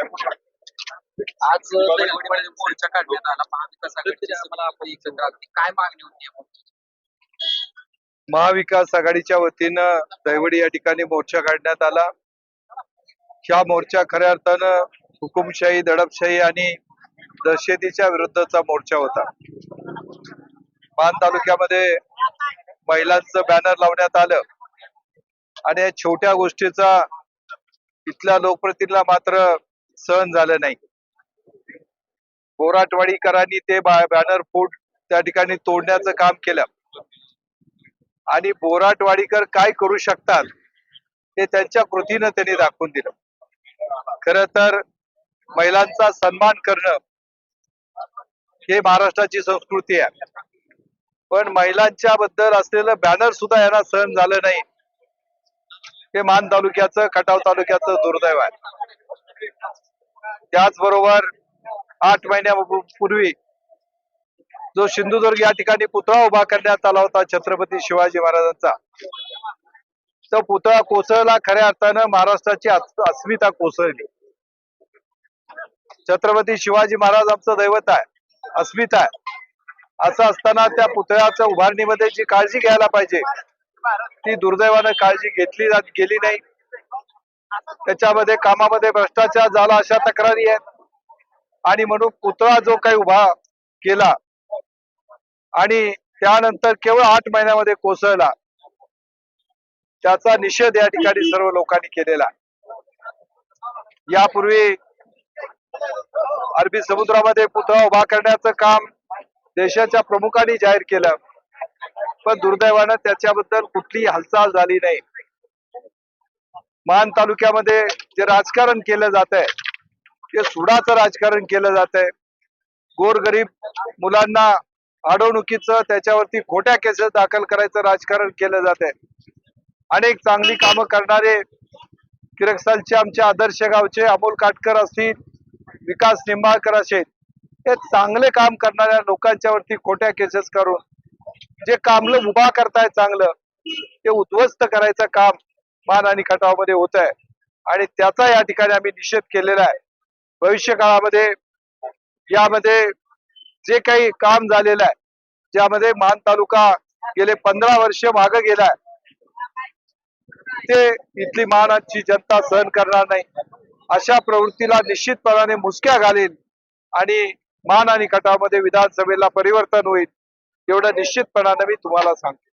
आज मोर्चा काढण्यात आला महाविकास एकत्र आली. काय मागणी होती? महाविकास आघाडीच्या वतीनं दैवडी या ठिकाणी मोर्चा काढण्यात आला ह्या मोर्चा खऱ्या अर्थानं हुकुमशाही दडपशाही आणि दहशतीच्या विरुद्धचा मोर्चा होता मान तालुक्यामध्ये महिलांचं बॅनर लावण्यात आलं आणि या छोट्या गोष्टीचा इथल्या लोकप्रतिनिधीला मात्र सहन झालं नाही. बोराटवाडीकरांनी ते बॅनर फूट त्या ठिकाणी तोडण्याचं काम केलं. आणि बोराटवाडीकर काय करू शकतात ते त्यांच्या कृतीनं त्यांनी दाखवून दिलं. खर तर महिलांचा सन्मान करणं हे महाराष्ट्राची संस्कृती आहे. पण महिलांच्या बद्दल असलेलं बॅनर सुद्धा यांना सहन झालं नाही. हे मान तालुक्याचं खटाव तालुक्याचं दुर्दैव आहे. त्याचबरोबर आठ महिन्यापूर्वी जो सिंधुदुर्ग या ठिकाणी पुतळा उभा करण्यात आला होता छत्रपती शिवाजी महाराजांचा. तो पुतळा कोसळला खऱ्या अर्थानं महाराष्ट्राची अस्मिता कोसळली. छत्रपती शिवाजी महाराज आमचं दैवत आहे अस्मिता आहे. असं असताना त्या पुतळ्याच्या उभारणीमध्ये जी काळजी घ्यायला पाहिजे ती दुर्दैवानं काळजी घेतली जात गेली नाही. त्याच्यामध्ये कामामध्ये भ्रष्टाचार झाला अशा तक्रारी आहेत. आणि म्हणून पुतळा जो काही उभा केला आणि त्यानंतर केवळ आठ महिन्यामध्ये कोसळला त्याचा निषेध या ठिकाणी सर्व लोकांनी केलेला. यापूर्वी अरबी समुद्रामध्ये पुतळा उभा करण्याचं काम देशाच्या प्रमुखांनी जाहीर केलं पण दुर्दैवानं त्याच्याबद्दल कुठलीही हालचाल झाली नाही. मान तालुक्यामध्ये जे राजकारण केलं जात आहे ते सुडाचं राजकारण केलं जात आहे गोरगरीब मुलांना अडवणुकीचं त्याच्यावरती खोट्या केसेस दाखल करायचं राजकारण केलं जात आहे अनेक चांगली कामं करणारे किरकसालचे आमचे आदर्श गावचे अमोल काटकर असतील विकास निंबाळकर असेल हे चांगले काम करणाऱ्या लोकांच्या वरती खोट्या केसेस करून जे कामलं उभा करताय चांगलं ते उद्ध्वस्त करायचं काम मान आणि खटावमध्ये होत आहे आणि त्याचा या ठिकाणी आम्ही निषेध केलेला आहे. भविष्य काळामध्ये यामध्ये जे काही काम झालेलं आहे ज्यामध्ये मान तालुका गेले पंधरा वर्ष मागे गेलाय ते इथली मानाची जनता सहन करणार नाही. अशा प्रवृत्तीला निश्चितपणाने मुसक्या घालेल आणि मान आणि कटावमध्ये विधानसभेला परिवर्तन होईल एवढं निश्चितपणाने मी तुम्हाला सांगतो.